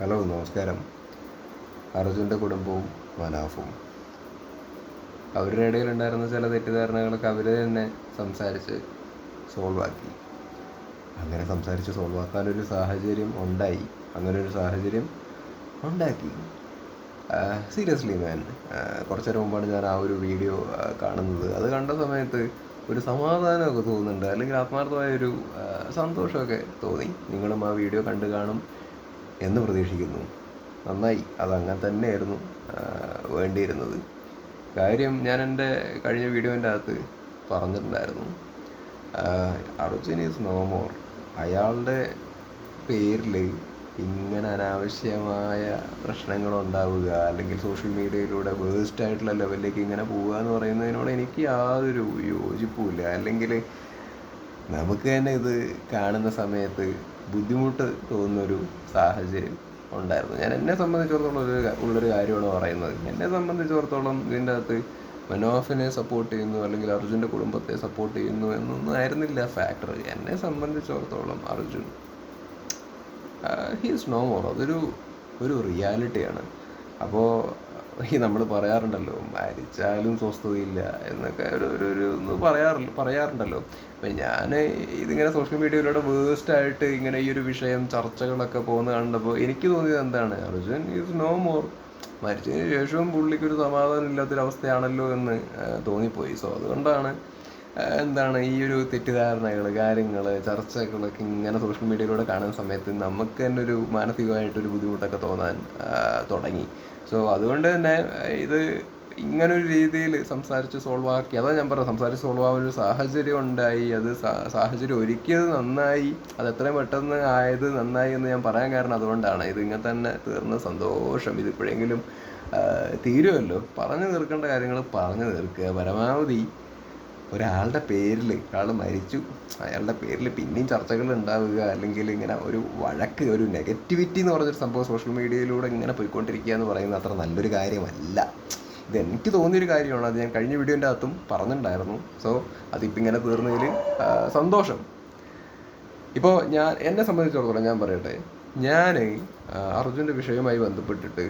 Hello നമസ്കാരം. അർജുന്റെ കുടുംബവും മനാഫും. അവരുടെ ഇടയിൽ ഉണ്ടായിരുന്ന ചില തെറ്റിദ്ധാരണകളൊക്കെ അവർ തന്നെ സംസാരിച്ച് സോൾവ് ആക്കി. അങ്ങനെ സംസാരിച്ച് സോൾവ് ആക്കാനൊരു സാഹചര്യം ഉണ്ടായി. അങ്ങനെ ഒരു സാഹചര്യം ഉണ്ടാക്കി. സീരിയസ്ലി മാൻ കുറച്ചു നേരം മുമ്പാണ് ഞാൻ ആ ഒരു വീഡിയോ കാണുന്നത്. അത് കണ്ട സമയത്ത് ഒരു സമാധാനമൊക്കെ തോന്നുന്നുണ്ട്. അല്ലെങ്കിൽ ആത്മാർത്ഥമായ ഒരു സന്തോഷമൊക്കെ തോന്നി. നിങ്ങളും ആ വീഡിയോ കണ്ടു കാണും. എന്ന് പ്രതീക്ഷിക്കുന്നു. നന്നായി. അതങ്ങനെ തന്നെയായിരുന്നു വേണ്ടിയിരുന്നത്. കാര്യം ഞാൻ എന്റെ കഴിഞ്ഞ വീഡിയോന്റെ അകത്ത് പറഞ്ഞിട്ടുണ്ടായിരുന്നു. അർജുൻ ഈസ് നോ മോർ അയാളുടെ പേരിൽ ഇങ്ങനെ അനാവശ്യമായ പ്രശ്നങ്ങൾ ഉണ്ടാവുക അല്ലെങ്കിൽ സോഷ്യൽ മീഡിയയിലൂടെ വേസ്റ്റ് ആയിട്ടുള്ള ലെവലിലേക്ക് ഇങ്ങനെ പോവുക എന്ന് പറയുന്നതിനോട് എനിക്ക് യാതൊരു യോജിപ്പുമില്ല. അല്ലെങ്കിൽ നമുക്ക് തന്നെ ഇത് കാണുന്ന സമയത്ത് ബുദ്ധിമുട്ട് തോന്നുന്നൊരു സാഹചര്യം ഉണ്ടായിരുന്നു. ഞാൻ എന്നെ സംബന്ധിച്ചിടത്തോളം ഒരു ഉള്ളൊരു കാര്യമാണ് പറയുന്നത്. എന്നെ സംബന്ധിച്ചിടത്തോളം ഇതിന്റെ അകത്ത് മനോഫിനെ സപ്പോർട്ട് ചെയ്യുന്നു അല്ലെങ്കിൽ അർജുന്റെ കുടുംബത്തെ സപ്പോർട്ട് ചെയ്യുന്നു എന്നൊന്നും ആയിരുന്നില്ല ഫാക്ടർ എന്നെ സംബന്ധിച്ചിടത്തോളം അർജുൻ ഹീസ് നോ മോർ അതൊരു ഒരു റിയാലിറ്റിയാണ് അപ്പോൾ ഈ നമ്മൾ പറയാറുണ്ടല്ലോ മരിച്ചാലും സ്വസ്ഥതയില്ല എന്നൊക്കെ ഒരു ഒരു ഒരു ഒന്ന് പറയാറില്ല പറയാറുണ്ടല്ലോ. അപ്പം ഞാൻ ഇതിങ്ങനെ സോഷ്യൽ മീഡിയയിലൂടെ വേസ്റ്റ് ആയിട്ട് ഇങ്ങനെ ഈ ഒരു വിഷയം ചർച്ചകളൊക്കെ പോകുന്ന കണ്ടപ്പോൾ എനിക്ക് തോന്നിയത് എന്താണ്? അർജുൻ ഈസ് നോ മോർ മരിച്ചതിന് ശേഷവും പുള്ളിക്കൊരു സമാധാനം ഇല്ലാത്തൊരവസ്ഥയാണല്ലോ എന്ന് തോന്നിപ്പോയി. സോ അതുകൊണ്ടാണ് എന്താണ് ഈ ഒരു തെറ്റിദ്ധാരണകൾ കാര്യങ്ങൾ ചർച്ചകളൊക്കെ ഇങ്ങനെ സോഷ്യൽ മീഡിയയിലൂടെ കാണുന്ന സമയത്ത് നമുക്ക് തന്നെ ഒരു മാനസികമായിട്ടൊരു ബുദ്ധിമുട്ടൊക്കെ തോന്നാൻ തുടങ്ങി. സോ അതുകൊണ്ട് തന്നെ ഇത് ഇങ്ങനെ ഒരു രീതിയിൽ സംസാരിച്ച് സോൾവ് ആക്കി അതാ ഞാൻ പറഞ്ഞത് സംസാരിച്ച് സോൾവ് ആവാൻ ഒരു സാഹചര്യം ഉണ്ടായി അത് സാഹചര്യം ഒരുക്കിയത് നന്നായി അത് എത്രയും പെട്ടെന്ന് ആയത് നന്നായി എന്ന് ഞാൻ പറയാൻ കാരണം അതുകൊണ്ടാണ്. ഇത് ഇങ്ങനെ തന്നെ തീർന്ന സന്തോഷം. ഇതിപ്പോഴെങ്കിലും ഇപ്പോഴെങ്കിലും തീരുമല്ലോ പറഞ്ഞു തീർക്കേണ്ട കാര്യങ്ങൾ പറഞ്ഞു തീർക്കുക. പരമാവധി ഒരാളുടെ പേരിൽ ഒരാൾ മരിച്ചു അയാളുടെ പേരിൽ പിന്നെയും ചർച്ചകൾ ഉണ്ടാവുക അല്ലെങ്കിൽ ഇങ്ങനെ ഒരു വഴക്ക് ഒരു നെഗറ്റിവിറ്റി എന്ന് പറഞ്ഞൊരു സംഭവം സോഷ്യൽ മീഡിയയിലൂടെ ഇങ്ങനെ പോയിക്കൊണ്ടിരിക്കുക എന്ന് പറയുന്നത് അത്ര നല്ലൊരു കാര്യമല്ല. ഇത് എനിക്ക് തോന്നിയൊരു കാര്യമാണ്. അത് ഞാൻ കഴിഞ്ഞ വീഡിയോന്റെ അകത്തും പറഞ്ഞിട്ടുണ്ടായിരുന്നു. സോ അതിപ്പോൾ ഇങ്ങനെ തീർന്നതിൽ സന്തോഷം. ഇപ്പോൾ ഞാൻ എന്നെ സംബന്ധിച്ചിടത്തോളം ഞാൻ പറയട്ടെ ഞാൻ അർജുന്റെ വിഷയവുമായി ബന്ധപ്പെട്ടിട്ട്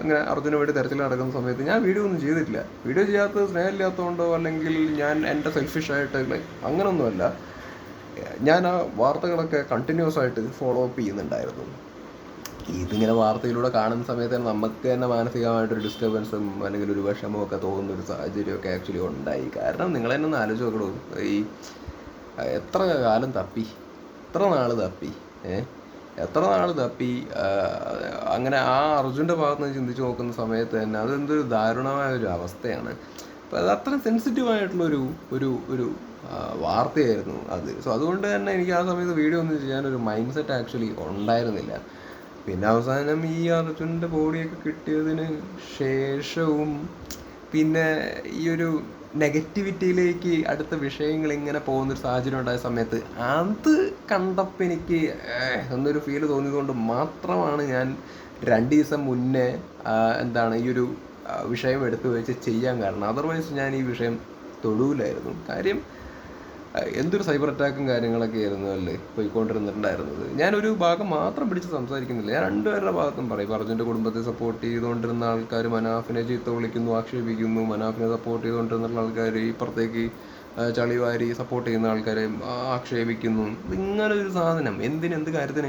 അങ്ങനെ അർജുന് വേണ്ടി തെരച്ചിൽ നടക്കുന്ന സമയത്ത് ഞാൻ വീഡിയോ ഒന്നും ചെയ്തിട്ടില്ല. വീഡിയോ ചെയ്യാത്തത് സ്നേഹമില്ലാത്തതുകൊണ്ടോ അല്ലെങ്കിൽ ഞാൻ എന്റെ സെൽഫിഷ് ആയിട്ട് അങ്ങനൊന്നുമല്ല. ഞാൻ ആ വാർത്തകളൊക്കെ കണ്ടിന്യൂസ് ആയിട്ട് ഫോളോ അപ്പ് ചെയ്യുന്നുണ്ടായിരുന്നു. ഇതിങ്ങനെ വാർത്തയിലൂടെ കാണുന്ന സമയത്ത് തന്നെ നമുക്ക് തന്നെ മാനസികമായിട്ടൊരു ഡിസ്റ്റർബൻസും അല്ലെങ്കിൽ ഒരു വിഷമവും ഒക്കെ തോന്നുന്ന ഒരു സാഹചര്യമൊക്കെ ആക്ച്വലി ഉണ്ടായി. കാരണം നിങ്ങൾ തന്നെ ഒന്ന് ആലോചിച്ച് നോക്കണോ. ഈ എത്ര കാലം തപ്പി? എത്ര നാൾ തപ്പി? ഏ? എത്ര നാൾ തപ്പി അങ്ങനെ ആ അർജുന്റെ ഭാഗത്ത് നിന്ന് ചിന്തിച്ച് നോക്കുന്ന സമയത്ത് തന്നെ അതെന്തൊരു ദാരുണമായ ഒരു അവസ്ഥയാണ്. അപ്പോൾ അത് അത്ര സെൻസിറ്റീവ് ഒരു ഒരു ഒരു വാർത്തയായിരുന്നു അത്. സോ അതുകൊണ്ട് തന്നെ എനിക്ക് ആ സമയത്ത് വീഡിയോ ഒന്നും ചെയ്യാൻ ഒരു മൈൻഡ് സെറ്റ് ആക്ച്വലി ഉണ്ടായിരുന്നില്ല. പിന്നെ അവസാനം ഈ അർജുന്റെ ബോഡിയൊക്കെ കിട്ടിയതിന് ശേഷവും പിന്നെ ഈ ഒരു നെഗറ്റിവിറ്റിയിലേക്ക് അടുത്ത വിഷയങ്ങൾ ഇങ്ങനെ പോകുന്നൊരു സാഹചര്യം ഉണ്ടായ സമയത്ത് അത് കണ്ടപ്പോൾ എനിക്ക് എന്നൊരു ഫീൽ തോന്നിയതുകൊണ്ട് മാത്രമാണ് ഞാൻ രണ്ട് ദിവസം മുന്നേ എന്താണ് ഈ ഒരു വിഷയം എടുത്തു വെച്ച് ചെയ്യാൻ കാരണം. അതർവൈസ് ഞാൻ ഈ വിഷയം തൊടൂലായിരുന്നു. കാര്യം എന്തൊരു സൈബർ അറ്റാക്കും കാര്യങ്ങളൊക്കെ ആയിരുന്നു അല്ലേ? പോയിക്കൊണ്ടിരുന്നിട്ടുണ്ടായിരുന്നത്. ഞാനൊരു ഭാഗം മാത്രം പിടിച്ച് സംസാരിക്കുന്നില്ല. ഞാൻ രണ്ടുപേരുടെ ഭാഗത്തും പറയും. അർജുന്റെ കുടുംബത്തെ സപ്പോർട്ട് ചെയ്തുകൊണ്ടിരുന്ന ആൾക്കാർ മനാഫിനെ ചീത്ത വിളിക്കുന്നു ആക്ഷേപിക്കുന്നു. മനാഫിനെ സപ്പോർട്ട് ചെയ്തുകൊണ്ടിരുന്ന ആൾക്കാർ ഇപ്പുറത്തേക്ക് ചളിവാരി സപ്പോർട്ട് ചെയ്യുന്ന ആൾക്കാരെ ആക്ഷേപിക്കുന്നു. ഇങ്ങനെ ഒരു സാധനം. എന്തിന്? എന്ത് കാര്യത്തിന്?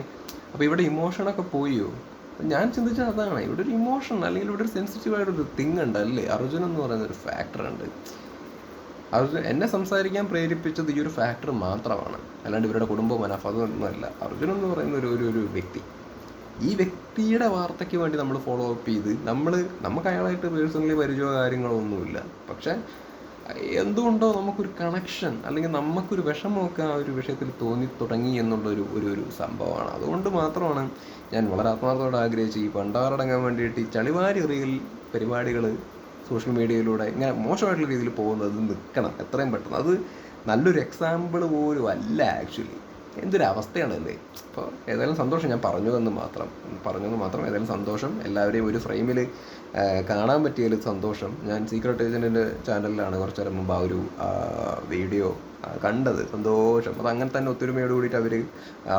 അപ്പോൾ ഇവിടെ ഇമോഷനൊക്കെ പോയോ? ഞാൻ ചിന്തിച്ചത് അതാണ്. ഇവിടെ ഒരു ഇമോഷൻ അല്ലെങ്കിൽ ഇവിടെ ഒരു സെൻസിറ്റീവ് ആയിട്ടൊരു തിങ് ഉണ്ട് അല്ലേ? അർജുൻ എന്ന് പറയുന്ന ഒരു ഫാക്ടർ ഉണ്ട്. അർജുൻ എന്നെ സംസാരിക്കാൻ പ്രേരിപ്പിച്ചത് ഈ ഒരു ഫാക്ടർ മാത്രമാണ്. അല്ലാണ്ട് ഇവരുടെ കുടുംബം മനഫ് അതൊന്നുമല്ല അർജുൻ എന്ന് പറയുന്ന ഒരു ഒരു ഒരു വ്യക്തി. ഈ വ്യക്തിയുടെ വാർത്തയ്ക്ക് വേണ്ടി നമ്മൾ ഫോളോ അപ്പ് ചെയ്ത് നമ്മൾ നമുക്ക് അയാളായിട്ട് പേഴ്സണലി പരിചയമോ കാര്യങ്ങളോ ഒന്നുമില്ല. പക്ഷേ എന്തുകൊണ്ടോ നമുക്കൊരു കണക്ഷൻ അല്ലെങ്കിൽ നമുക്കൊരു വിഷമമൊക്കെ ആ ഒരു വിഷയത്തിൽ തോന്നി തുടങ്ങി എന്നുള്ളൊരു ഒരു ഒരു സംഭവമാണ്. അതുകൊണ്ട് മാത്രമാണ് ഞാൻ വളരെ ആത്മാർത്ഥത്തോടെ ആഗ്രഹിച്ച് ഈ പണ്ടാറടങ്ങാൻ വേണ്ടിയിട്ട് ഈ ചളിവാരി റീൽ പരിപാടികൾ സോഷ്യൽ മീഡിയയിലൂടെ ഇങ്ങനെ മോശമായിട്ടുള്ള രീതിയിൽ പോകുന്നത് നിൽക്കണം. എത്രയും പെട്ടെന്ന്. അത് നല്ലൊരു എക്സാമ്പിൾ പോലും അല്ല ആക്ച്വലി എന്തൊരു അവസ്ഥയാണല്ലേ അപ്പോൾ ഏതായാലും സന്തോഷം. ഞാൻ പറഞ്ഞു എന്ന് മാത്രം. പറഞ്ഞു എന്ന് മാത്രം. ഏതായാലും സന്തോഷം. എല്ലാവരെയും ഒരു ഫ്രെയിമിൽ കാണാൻ പറ്റിയതിൽ സന്തോഷം. ഞാൻ സീക്രട്ട് ഏജന്റിന്റെ ചാനലിലാണ് കുറച്ച് നേരം മുമ്പ് ആ ഒരു വീഡിയോ കണ്ടത്. സന്തോഷം. അത് അങ്ങനെ തന്നെ ഒത്തൊരുമയോട് കൂടിയിട്ട് അവർ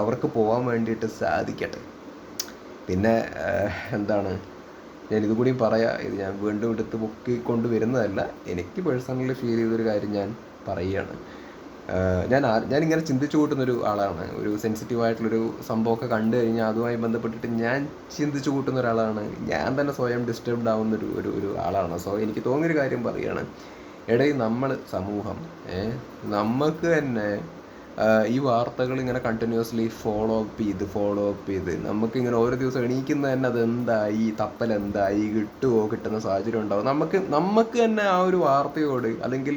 അവർക്ക് പോകാൻ വേണ്ടിയിട്ട് സാധിക്കട്ടെ. പിന്നെ എന്താണ്? ഞാൻ ഇത് കൂടി പറയാം. ഇത് ഞാൻ വീണ്ടും എടുത്ത് പൊക്കി കൊണ്ടുവരുന്നതല്ല എനിക്ക് പേഴ്സണലി ഫീൽ ചെയ്തൊരു കാര്യം ഞാൻ പറയുകയാണ്. ഞാൻ ഞാൻ ഇങ്ങനെ ചിന്തിച്ചു കൂട്ടുന്നൊരു ആളാണ്. ഒരു സെൻസിറ്റീവ് ആയിട്ടുള്ളൊരു സംഭവമൊക്കെ കണ്ടു കഴിഞ്ഞാൽ അതുമായി ബന്ധപ്പെട്ടിട്ട് ഞാൻ ചിന്തിച്ചു കൂട്ടുന്ന ഒരാളാണ്. ഞാൻ തന്നെ സ്വയം ഡിസ്റ്റർബ്ഡ് ആവുന്ന ഒരു ഒരു ഒരു ആളാണ്. സോ എനിക്ക് തോന്നിയൊരു കാര്യം പറയുകയാണ് ഇടയിൽ നമ്മൾ സമൂഹം നമുക്ക് തന്നെ ഈ വാർത്തകൾ ഇങ്ങനെ കണ്ടിന്യൂസ്ലി ഫോളോ അപ്പ് ചെയ്ത് ഫോളോ അപ്പ് ചെയ്ത്. നമുക്ക് ഇങ്ങനെ ഓരോ ദിവസം എണീക്കുന്ന തന്നെ അത് എന്തായി തപ്പൽ എന്തായി കിട്ടുമോ കിട്ടുന്ന സാഹചര്യം ഉണ്ടാവും. നമുക്ക് നമുക്ക് തന്നെ ആ ഒരു വാർത്തയോട് അല്ലെങ്കിൽ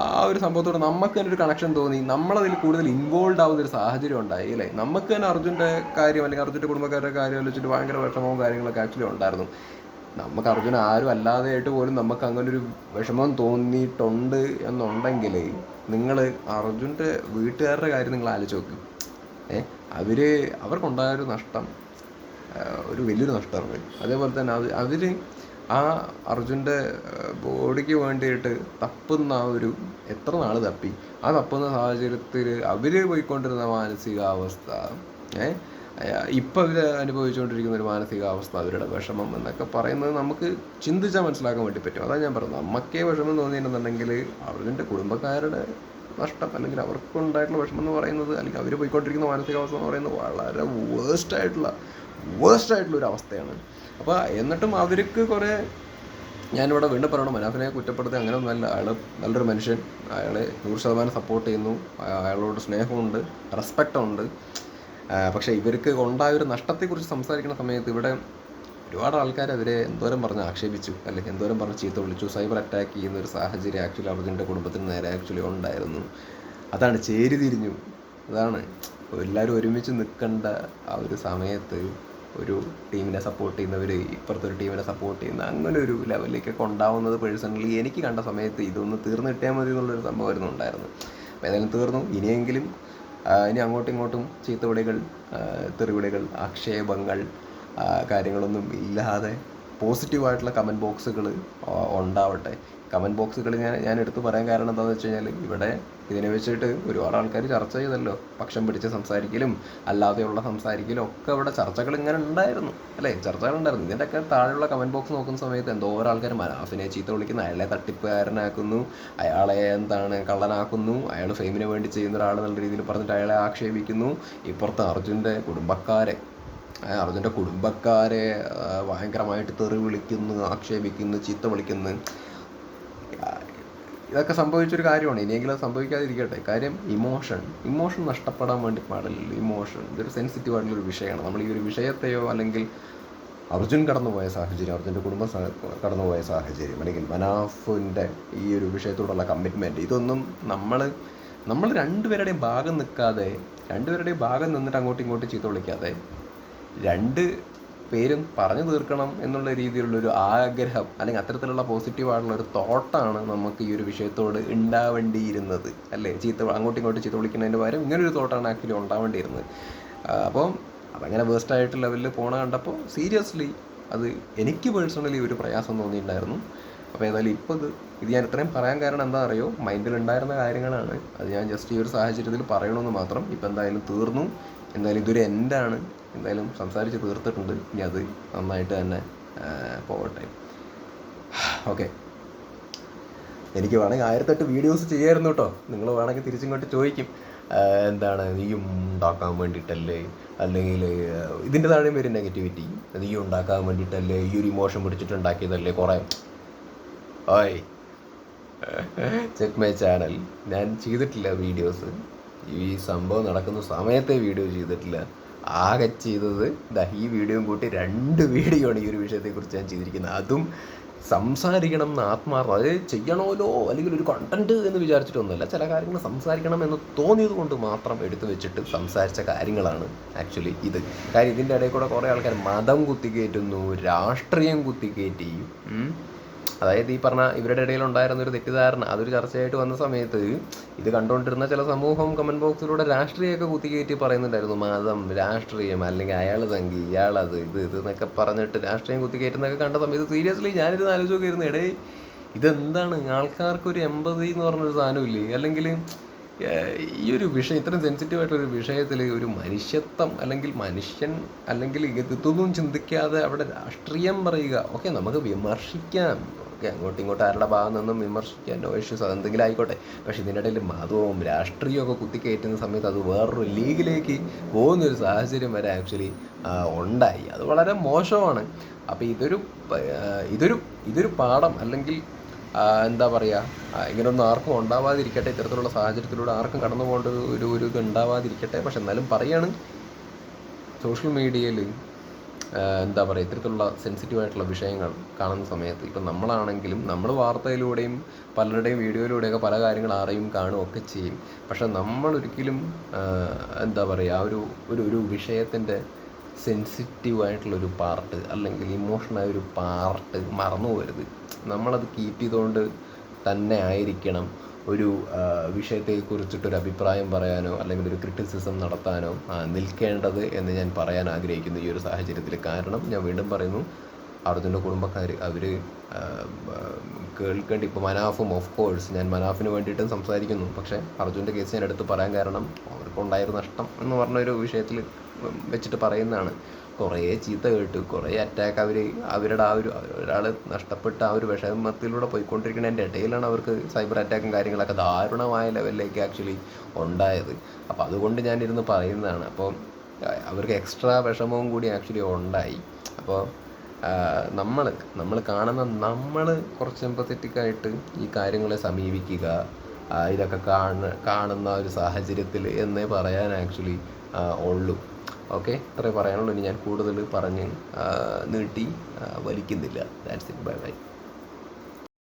ആ ഒരു സംഭവത്തോട് നമുക്ക് തന്നെ ഒരു കണക്ഷൻ തോന്നി നമ്മളതിൽ കൂടുതൽ ഇൻവോൾവ് ആവുന്ന ഒരു സാഹചര്യം ഉണ്ടായി അല്ലേ? നമുക്ക് തന്നെ അർജുന്റെ കാര്യം അല്ലെങ്കിൽ അർജുന്റെ കുടുംബക്കാരുടെ കാര്യം ആലോചിച്ചിട്ട് ഭയങ്കര വിഷമവും കാര്യങ്ങളൊക്കെ ആക്ച്വലി ഉണ്ടായിരുന്നു. നമുക്ക് അർജുന ആരും അല്ലാതെയായിട്ട് പോലും നമുക്ക് അങ്ങനെ ഒരു വിഷമം തോന്നിയിട്ടുണ്ട് എന്നുണ്ടെങ്കിൽ നിങ്ങൾ അർജുന്റെ വീട്ടുകാരുടെ കാര്യം നിങ്ങൾ ആലോചിച്ച് നോക്ക്. ഏ അവർ അവർക്കുണ്ടായൊരു നഷ്ടം ഒരു വലിയൊരു നഷ്ടമാണ് അതേപോലെ തന്നെ അത് അവർ ആ അർജുന്റെ ബോഡിക്ക് വേണ്ടിയിട്ട് തപ്പുന്ന ആ ഒരു എത്ര നാൾ തപ്പി? ആ തപ്പുന്ന സാഹചര്യത്തിൽ അവർ പോയിക്കൊണ്ടിരുന്ന മാനസികാവസ്ഥ ഏഹ് ഇപ്പം ഇവർ അനുഭവിച്ചുകൊണ്ടിരിക്കുന്ന ഒരു മാനസികാവസ്ഥ അവരുടെ വിഷമം എന്നൊക്കെ പറയുന്നത് നമുക്ക് ചിന്തിച്ചാൽ മനസ്സിലാക്കാൻ വേണ്ടി പറ്റും. അതാണ് ഞാൻ പറഞ്ഞത്. നമുക്കേ വിഷമം തോന്നിയിട്ടുണ്ടെങ്കിൽ അവരുടെ കുടുംബക്കാരുടെ നഷ്ടം അല്ലെങ്കിൽ അവർക്കുണ്ടായിട്ടുള്ള വിഷമം എന്ന് പറയുന്നത് അല്ലെങ്കിൽ അവർ പോയിക്കൊണ്ടിരിക്കുന്ന മാനസികാവസ്ഥ എന്ന് പറയുന്നത് വളരെ വേസ്റ്റ് ആയിട്ടുള്ള വേസ്റ്റ് ആയിട്ടുള്ള ഒരു അവസ്ഥയാണ്. അപ്പോൾ എന്നിട്ടും അവർക്ക് കുറേ ഞാനിവിടെ വീണ്ടും പറയണം. മനാഫിനെ കുറ്റപ്പെടുത്തി അങ്ങനെയൊന്നുമല്ല അയാൾ നല്ലൊരു മനുഷ്യൻ. അയാളെ നൂറ് ശതമാനം സപ്പോർട്ട് ചെയ്യുന്നു. അയാ- അയാളോട് സ്നേഹമുണ്ട് റെസ്പെക്റ്റ് ഉണ്ട്. ആ, പക്ഷേ ഇവർക്ക് ഉണ്ടായ ഒരു നഷ്ടത്തെക്കുറിച്ച് സംസാരിക്കുന്ന സമയത്ത് ഇവിടെ ഒരുപാട് ആൾക്കാർ അവരെ എന്തോരം പറഞ്ഞ് ആക്ഷേപിച്ചു അല്ലെങ്കിൽ എന്തോരം പറഞ്ഞ് ചീത്ത വിളിച്ചു സൈബർ അറ്റാക്ക് ചെയ്യുന്ന ഒരു സാഹചര്യം ആക്ച്വലി അർജുന്റെ കുടുംബത്തിന് നേരെ ആക്ച്വലി ഉണ്ടായിരുന്നു. അതാണ് ചേരി തിരിഞ്ഞു. അതാണ് എല്ലാവരും ഒരുമിച്ച് നിൽക്കേണ്ട ആ ഒരു സമയത്ത് ഒരു ടീമിനെ സപ്പോർട്ട് ചെയ്യുന്നവർ ഇപ്പുറത്തൊരു ടീമിനെ സപ്പോർട്ട് ചെയ്യുന്ന അങ്ങനെ ഒരു ലെവലിലേക്കൊക്കെ ഉണ്ടാവുന്നത് പേഴ്സണലി എനിക്ക് കണ്ട സമയത്ത് ഇതൊന്ന് തീർന്നു കിട്ടിയാൽ മതി എന്നുള്ളൊരു സംഭവമായിരുന്നു ഉണ്ടായിരുന്നു അപ്പോൾ ഏതായാലും തീർന്നു. ഇനിയെങ്കിലും ഇനി അങ്ങോട്ടും ഇങ്ങോട്ടും ചീത്തവിളികൾ തെറിവിളികൾ ആക്ഷേപങ്ങൾ കാര്യങ്ങളൊന്നും ഇല്ലാതെ പോസിറ്റീവായിട്ടുള്ള കമന്റ് ബോക്സുകൾ ഉണ്ടാവട്ടെ. കമന്റ് ബോക്സുകൾ ഞാൻ ഞാൻ എടുത്തു പറയാൻ കാരണം എന്താണെന്ന് വെച്ച് കഴിഞ്ഞാൽ ഇവിടെ ഇതിനെ വെച്ചിട്ട് ഒരുപാട് ആൾക്കാർ ചർച്ച ചെയ്തല്ലോ. പക്ഷം പിടിച്ച് സംസാരിക്കലും അല്ലാതെയുള്ള സംസാരിക്കലും ഒക്കെ ഇവിടെ ചർച്ചകൾ ഇങ്ങനെ ഉണ്ടായിരുന്നു. അല്ലേ? ചർച്ചകൾ ഉണ്ടായിരുന്നു. ഇതിന്റെയൊക്കെ താഴെയുള്ള കമന്റ് ബോക്സ് നോക്കുന്ന സമയത്ത് എന്തോ ആൾക്കാർ മനാഫിനെ ചീത്ത വിളിക്കുന്നു അയാളെ തട്ടിപ്പുകാരനാക്കുന്നു അയാളെ എന്താണ് കള്ളനാക്കുന്നു അയാൾ ഫെയിമിന് വേണ്ടി ചെയ്യുന്ന ഒരാൾ നല്ല രീതിയിൽ പറഞ്ഞിട്ട് അയാളെ ആക്ഷേപിക്കുന്നു. ഇപ്പുറത്ത് അർജുന്റെ കുടുംബക്കാരെ അർജുന്റെ കുടുംബക്കാരെ ഭയങ്കരമായിട്ട് തെറി വിളിക്കുന്നു ആക്ഷേപിക്കുന്നു ചീത്ത വിളിക്കുന്നു. ഇതൊക്കെ സംഭവിച്ചൊരു കാര്യമാണ്. ഇനിയെങ്കിലും അത് സംഭവിക്കാതിരിക്കട്ടെ. കാര്യം ഇമോഷൻ ഇമോഷൻ നഷ്ടപ്പെടാൻ വേണ്ടി പാടില്ലല്ലോ ഇമോഷൻ ഇതൊരു സെൻസിറ്റീവ് ആയിട്ടുള്ള ഒരു വിഷയമാണ്. നമ്മൾ ഈ ഒരു വിഷയത്തെയോ അല്ലെങ്കിൽ അർജുൻ കടന്നുപോയ സാഹചര്യം അർജുന്റെ കുടുംബം കടന്നുപോയ സാഹചര്യം അല്ലെങ്കിൽ മനാഫിന്റെ ഈ ഒരു വിഷയത്തോടുള്ള കമ്മിറ്റ്മെന്റ് ഇതൊന്നും നമ്മൾ നമ്മൾ രണ്ടുപേരുടെയും ഭാഗം നിൽക്കാതെ രണ്ടുപേരുടെയും ഭാഗം നിന്നിട്ട് അങ്ങോട്ടും ഇങ്ങോട്ടും ചീത്ത വിളിക്കാതെ രണ്ട് പേരും പറഞ്ഞു തീർക്കണം എന്നുള്ള രീതിയിലുള്ള ഒരു ആഗ്രഹം അല്ലെങ്കിൽ അത്തരത്തിലുള്ള പോസിറ്റീവായിട്ടുള്ള ഒരു തോട്ടാണ് നമുക്ക് ഈ ഒരു വിഷയത്തോട് ഉണ്ടാവേണ്ടിയിരുന്നത്. അല്ലേ? ചീത്ത അങ്ങോട്ടും ഇങ്ങോട്ടും ചീത്ത വിളിക്കുന്നതിന്റെ പകരം ഇങ്ങനെ ഒരു തോട്ടാണ് ആക്ച്വലി ഉണ്ടാവേണ്ടിയിരുന്നത്. അപ്പം അതങ്ങനെ വേസ്റ്റ് ആയിട്ട് ലെവലിൽ പോണ കണ്ടപ്പോൾ സീരിയസ്ലി അത് എനിക്ക് പേഴ്സണലി ഒരു പ്രയാസം തോന്നിയിട്ടുണ്ടായിരുന്നു. അപ്പോൾ ഏതായാലും ഇപ്പോൾ ഇത് ഇത് ഞാൻ ഇത്രയും പറയാൻ കാരണം എന്താ അറിയോ? മൈൻഡിൽ ഉണ്ടായിരുന്ന കാര്യങ്ങളാണ്. അത് ഞാൻ ജസ്റ്റ് ഈ ഒരു സാഹചര്യത്തിൽ പറയണമെന്ന് മാത്രം. ഇപ്പം എന്തായാലും തീർന്നു. എന്തായാലും ഇതൊരു എൻഡാണ് എന്തായാലും സംസാരിച്ച് തീർത്തിട്ടുണ്ട്. ഇനി അത് നന്നായിട്ട് തന്നെ പോകട്ടെ. ഓക്കെ എനിക്ക് വേണമെങ്കിൽ ആയിരത്തെട്ട് വീഡിയോസ് ചെയ്യായിരുന്നു കേട്ടോ നിങ്ങൾ വേണമെങ്കിൽ തിരിച്ചിങ്ങോട്ട് ചോദിക്കും. എന്താണ് നീ ഉണ്ടാക്കാൻ വേണ്ടിയിട്ടല്ലേ അല്ലെങ്കിൽ ഇതിന്റെ താഴെയും വരും നെഗറ്റിവിറ്റി നീ ഉണ്ടാക്കാൻ വേണ്ടിയിട്ടല്ലേ ഈ ഒരു ഇമോഷൻ പിടിച്ചിട്ട് ഉണ്ടാക്കിയതല്ലേ കുറേ? ഓയ്. ചെക്ക് മൈ ചാനൽ ഞാൻ ചെയ്തിട്ടില്ല വീഡിയോസ് ഈ സംഭവം നടക്കുന്ന സമയത്തെ വീഡിയോ ചെയ്തിട്ടില്ല. ആകെ ചെയ്തത് ഈ വീഡിയോയും കൂട്ടി രണ്ട് വീഡിയോ ആണ് ഈ ഒരു വിഷയത്തെക്കുറിച്ച് ഞാൻ ചെയ്തിരിക്കുന്നത്. അതും സംസാരിക്കണം എന്ന് ആത്മാർത്ഥം. അത് ചെയ്യണമല്ലോ? അല്ലെങ്കിൽ ഒരു കണ്ടന്റ് എന്ന് വിചാരിച്ചിട്ടൊന്നുമല്ല. ചില കാര്യങ്ങൾ സംസാരിക്കണം എന്ന് തോന്നിയത് കൊണ്ട് മാത്രം എടുത്തു വെച്ചിട്ട് സംസാരിച്ച കാര്യങ്ങളാണ് ആക്ച്വലി ഇത്. കാര്യം ഇതിന്റെ ഇടയിൽ കൂടെ കുറേ ആൾക്കാർ മതം കുത്തിക്കയറ്റുന്നു രാഷ്ട്രീയം കുത്തിക്കയറ്റി ഉം. അതായത് ഈ പറഞ്ഞ ഇവരുടെ ഇടയിൽ ഉണ്ടായിരുന്ന ഒരു തെറ്റിദ്ധാരണ അതൊരു ചർച്ചയായിട്ട് വന്ന സമയത്ത് ഇത് കണ്ടുകൊണ്ടിരുന്ന ചില സമൂഹം കമന്റ് ബോക്സിലൂടെ രാഷ്ട്രീയമൊക്കെ കുത്തിക്കയറ്റി പറയുന്നുണ്ടായിരുന്നു. മതം രാഷ്ട്രീയം അല്ലെങ്കിൽ അയാൾ തങ്കി ഇയാളത് ഇത് ഇത് എന്നൊക്കെ പറഞ്ഞിട്ട് രാഷ്ട്രീയം കുത്തിക്കയറ്റുന്നൊക്കെ കണ്ട സമയത്ത് സീരിയസ്ലി ഞാനിത് ആലോചിക്കുകയായിരുന്നു എടേ ഇതെന്താണ്? ആൾക്കാർക്ക് ഒരു എമ്പതി എന്ന് പറഞ്ഞൊരു സാധനമില്ലേ? അല്ലെങ്കിൽ ഈ ഒരു വിഷയം ഇത്രയും സെൻസിറ്റീവ് ആയിട്ടുള്ള ഒരു വിഷയത്തിൽ ഒരു മനുഷ്യത്വം അല്ലെങ്കിൽ മനുഷ്യൻ അല്ലെങ്കിൽ ഇതൊന്നും ചിന്തിക്കാതെ അവിടെ രാഷ്ട്രീയം പറയുക ഓക്കെ നമുക്ക് വിമർശിക്കാം. ഓക്കെ അങ്ങോട്ടും ഇങ്ങോട്ടും ആരുടെ ഭാഗം നിന്നും വിമർശിക്കാൻ നോ ഇഷ്യൂസ് അതെന്തെങ്കിലും ആയിക്കോട്ടെ. പക്ഷേ ഇതിനിടയിൽ മതവും രാഷ്ട്രീയവും ഒക്കെ കുത്തിക്കയറ്റുന്ന സമയത്ത് അത് വേറൊരു ലീഗിലേക്ക് പോകുന്ന ഒരു സാഹചര്യം വരെ ആക്ച്വലി ഉണ്ടായി. അത് വളരെ മോശമാണ്. അപ്പോൾ ഇതൊരു ഇതൊരു ഇതൊരു പാഠം. അല്ലെങ്കിൽ എന്താ പറയുക ഇങ്ങനൊന്നും ആർക്കും ഉണ്ടാവാതിരിക്കട്ടെ. ഇത്തരത്തിലുള്ള സാഹചര്യത്തിലൂടെ ആർക്കും കടന്നു പോകേണ്ട ഒരു ഒരു ഇത് ഉണ്ടാവാതിരിക്കട്ടെ. പക്ഷെ എന്നാലും പറയാണ് സോഷ്യൽ മീഡിയയിൽ എന്താ പറയുക ഇത്തരത്തിലുള്ള സെൻസിറ്റീവ് ആയിട്ടുള്ള വിഷയങ്ങൾ കാണുന്ന സമയത്ത് ഇപ്പം നമ്മളാണെങ്കിലും നമ്മൾ വാർത്തയിലൂടെയും പലരുടെയും വീഡിയോയിലൂടെയൊക്കെ പല കാര്യങ്ങൾ അറിയും കാണും ഒക്കെ ചെയ്യും. പക്ഷെ നമ്മളൊരിക്കലും എന്താ പറയുക ആ ഒരു ഒരു ഒരു വിഷയത്തിന്റെ സെൻസിറ്റീവ് ആയിട്ടുള്ള ഒരു പാർട്ട് അല്ലെങ്കിൽ ഇമോഷണായ ഒരു പാർട്ട് മറന്നു പോകരുത് നമ്മളത് കീപ്പ് ചെയ്തുകൊണ്ട് തന്നെ ആയിരിക്കണം. ഒരു വിഷയത്തെ വിഷയത്തെക്കുറിച്ചിട്ടൊരു അഭിപ്രായം പറയാനോ അല്ലെങ്കിൽ ഒരു ക്രിറ്റിസിസം നടത്താനോ നിൽക്കേണ്ടത് എന്ന് ഞാൻ പറയാൻ ആഗ്രഹിക്കുന്നു ഈ ഒരു സാഹചര്യത്തിൽ കാരണം ഞാൻ വീണ്ടും പറയുന്നു അർജുന്റെ കുടുംബക്കാർ അവർ കേൾക്കേണ്ടി ഇപ്പോൾ മനാഫും ഓഫ് കോഴ്സ് ഞാൻ മനാഫിന് വേണ്ടിയിട്ടും സംസാരിക്കുന്നു. പക്ഷേ അർജുന്റെ കേസ് ഞാൻ എടുത്ത് പറയാൻ കാരണം അവർക്കുണ്ടായൊരു നഷ്ടം എന്ന് പറഞ്ഞ ഒരു വിഷയത്തിൽ വെച്ചിട്ട് പറയുന്നതാണ്. കുറേ ചീത്ത കേട്ടു. കുറേ അറ്റാക്ക് അവർ അവരുടെ ആ ഒരു ഒരാൾ നഷ്ടപ്പെട്ട ആ ഒരു വിഷമത്തിലൂടെ പോയിക്കൊണ്ടിരിക്കുന്നതിന്റെ ഇടയിലാണ് അവർക്ക് സൈബർ അറ്റാക്കും കാര്യങ്ങളൊക്കെ ദാരുണമായ ലെവലിലേക്ക് ആക്ച്വലി ഉണ്ടായത്. അപ്പോൾ അതുകൊണ്ട് ഞാനിരുന്ന് പറയുന്നതാണ്. അപ്പോൾ അവർക്ക് എക്സ്ട്രാ വിഷമവും കൂടി ആക്ച്വലി ഉണ്ടായി. അപ്പോൾ നമ്മൾ നമ്മൾ കാണുന്ന നമ്മൾ കുറച്ച് എമ്പത്തറ്റിക്കായിട്ട് ഈ കാര്യങ്ങളെ സമീപിക്കുക ഇതൊക്കെ കാണുന്ന കാണുന്ന ഒരു സാഹചര്യത്തിൽ എന്നേ പറയാൻ ആക്ച്വലി ഉള്ളൂ. ഓക്കെ ഇത്രേ പറയാനുള്ളൂ. ഇനി ഞാൻ കൂടുതൽ പറഞ്ഞ് നീട്ടി വലിക്കുന്നില്ല. That's it bye bye